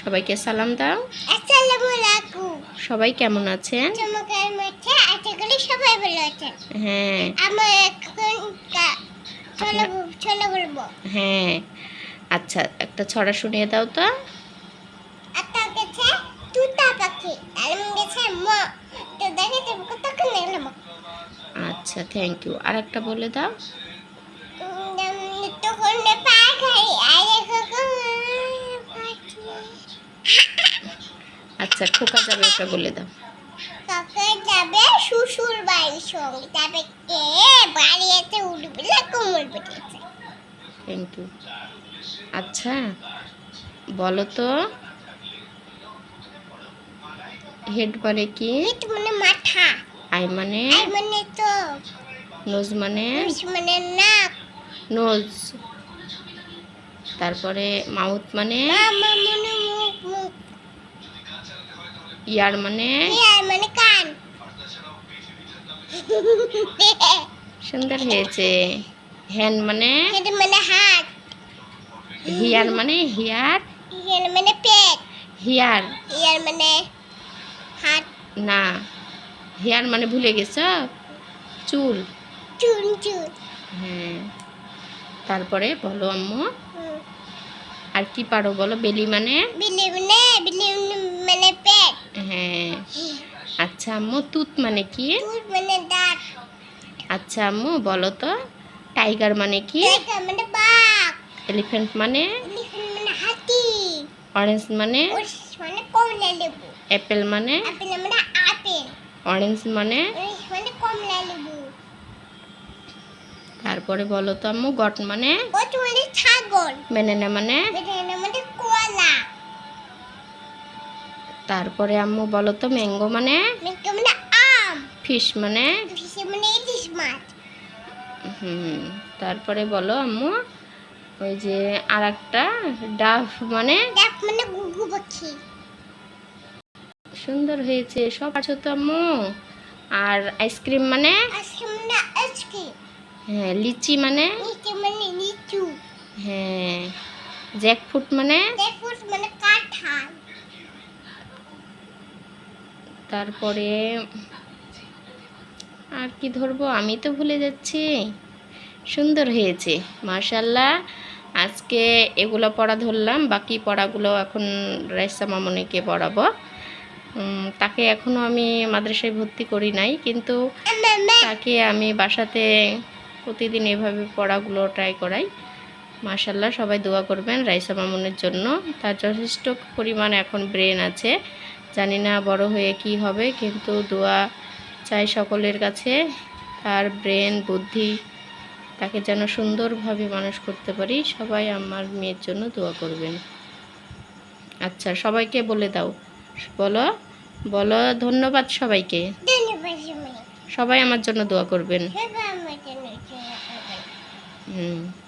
সবাইকে সালাম দাও। সবাই কেমন আছেন? হ্যাঁ। হ্যাঁ। আচ্ছা একটা ছড়া শুনিয়ে দাও তো। আচ্ছা থ্যাংক ইউ আর একটা বলে দাও। তখন পা খাই আর এখন আচ্ছা খোকা যাবে ওটা বলে দাও। কাকা যাবে শ্বশুর বাড়ির সঙ্গে। তবে কে? বাড়িতে উঠবে না কোমর বেটেছে থ্যাংক ইউ আচ্ছা বলো তো হেড মানে কি? মানে মাথা। আই মানে? আর মানে তো নোজ মানে? মানে নাক। নোজ তারপরে মাউথ মানে? মানে মুখ ইয়ার মানে? ইয়ার মানে কান। সুন্দর হয়েছে। হ্যান্ড মানে? এটা মানে হাত। হিয়ার মানে হিয়ার? ইয়ার মানে পেট। হিয়ার। ইয়ার মানে হাত। না। হেয়ার মানে ভুলে গেছ? চুল। চুল চুন হ্যাঁ। তারপরে বলো আম্মু। আর কি পারো বলো? বেলি মানে? মানে মানে পেট। হ্যাঁ। আচ্ছা আম্মু তুত মানে কি? মানে দাঁত। আচ্ছা আম্মু বলো তো। টাইগার মানে কি? মানে বাঘ। এলিফ্যান্ট মানে? মানে হাতি। অরেঞ্জ মানে? মানে কমলা লেবু। অ্যাপেল মানে? আপেল মানে আপেল। অরেঞ্জ মানে? মানে কমলা লেবু। তারপরে বলো তো আম্মু গট মানে? মানে ছাগল। বেনানা মানে? মানে কলা। তারপরে আম্মু বলো তো ম্যাঙ্গো মানে? মেঘা মানে আম। ফিশ মানে? ফিসে মানে ইলিশ মাছ। হুম তারপরে বলো আম্মু ওই যে আর একটা ডাফ মানে? ডাক মানে গুগু পাখি। সুন্দর হয়েছে সব আছো তো আম্মু? আর আইসক্রিম মানে? আজকে মানে আজকে হ্যাঁ লিচি মানে? হ্যাঁ। জ্যাকফ্রুট মানে? দেখুন মানে কাঁঠাল। তারপরে আর কি ধরবো? আমি তো ভুলে যাচ্ছি। সুন্দর হয়েছে মার্শাল্লাহ আজকে এগুলো পড়া ধরলাম বাকি পড়াগুলো এখন রাইসা মামনিকে পড়াবো। তাকে এখনও আমি মাদ্রাসায় ভর্তি করি নাই কিন্তু তাকে আমি বাসাতে প্রতিদিন এভাবে পড়াগুলো ট্রাই করাই। মাশাল্লাহ সবাই দোয়া করবেন রাইসা মামুনের জন্য। তার যথেষ্ট পরিমাণ এখন ব্রেন আছে। জানি না বড় হয়ে কি হবে কিন্তু দোয়া চাই সকলের কাছে। তার ব্রেন বুদ্ধি তাকে যেন সুন্দরভাবে মানুষ করতে পারি সবাই আমার মেয়ের জন্য দোয়া করবেন। আচ্ছা সবাইকে বলে দাও। বলো বলো ধন্যবাদ সবাইকে। সবাই আমার জন্য দোয়া করবেন। হুম।